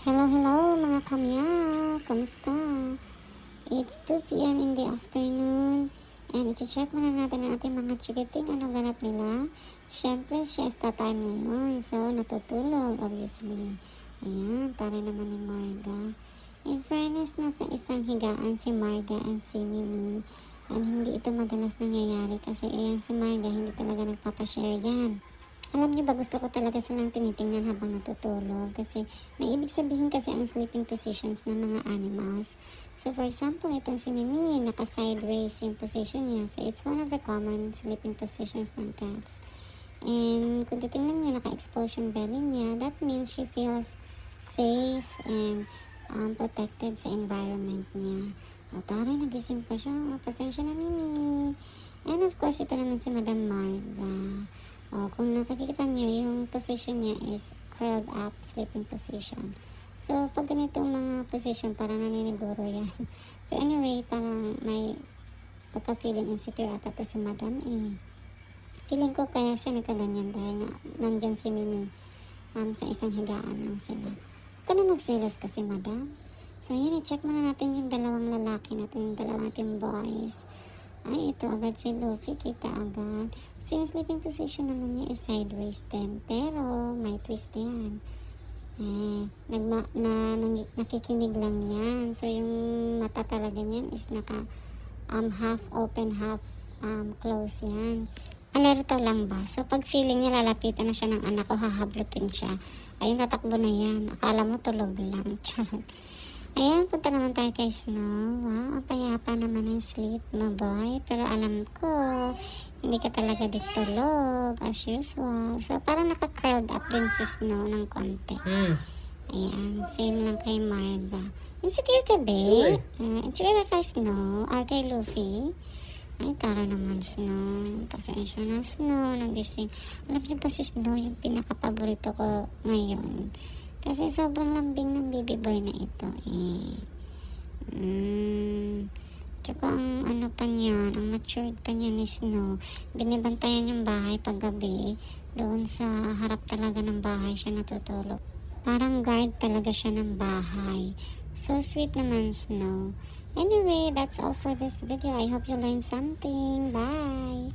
Hello, hello mga kamya! Kamusta? It's 2 p.m. in the afternoon and iti-check muna natin ang ating mga chikiting anong ganap nila. Siyempre, siesta time ngayon, so natutulog obviously. Ayan, taray naman ni Marga. In fairness, nasa isang higaan si Marga and si Mimi. And hindi ito madalas nangyayari kasi ayan si Marga, hindi talaga nagpapashare yan. Alam niyo ba, gusto ko talaga silang tinitingnan habang natutulog kasi may ibig sabihin kasi ang sleeping positions ng mga animals. So for example, itong si Mimi, naka-sideways yung position niya. So it's one of the common sleeping positions ng cats. And kung titingnan niyo, naka-expose yung belly niya, that means she feels safe and um, protected sa environment niya. O taray, nagising pa siya. O, pasensya na, Mimi. And of course, ito naman si Madam Marga. O, kung nakikita niyo, yung position niya is curled up sleeping position. So, pag ganitong mga position, parang naniniguro yan. So, anyway, parang may pagka-feeling insecure ata to si Madam eh. Feeling ko kaya siya nagkaganyan dahil nga nandyan si Mimi um, sa isang higaan lang sila. Huwag ka na magselos kasi, Madam. So, yan, i-check muna natin yung dalawang lalaki natin, yung dalawang natin boys. Ay, ito agad si Luffy, kita agad. So, yung sleeping position naman niya is sideways din. Pero, may twist yan. Eh, nagma, na, nang, nakikinig lang yan. So, yung mata talaga niyan is naka um, half open, half um, close yan. Alerto lang ba? So, pag feeling niya lalapitan na siya ng anak ko, hahablutin siya. Ayun, tatakbo na yan. Akala mo tulog lang. Charot. Ayan, punta naman tayo kay Snow. Wow, ang payapa naman ang sleep mo, boy. Pero alam ko, hindi ka talaga di tulog, as usual. So, parang naka-curled up din si Snow ng konti. Hmm. Ayan, same lang kay Marga. Insecure ka, be? Uy. Uh, insecure ka kay Snow? Or kay Luffy? Ay, tara naman, Snow. Pasensya na, Snow. Nagising. Alam niyo ba si Snow yung pinaka-paborito ko ngayon? Kasi sobrang lambing ng baby boy na ito, eh. Mm. Tsaka ang ano pa niya, ang matured pa niya ni Snow, binibantayan yung bahay pag gabi. Doon sa harap talaga ng bahay siya natutulog. Parang guard talaga siya ng bahay. So sweet naman Snow. Anyway, that's all for this video. I hope you learned something. Bye!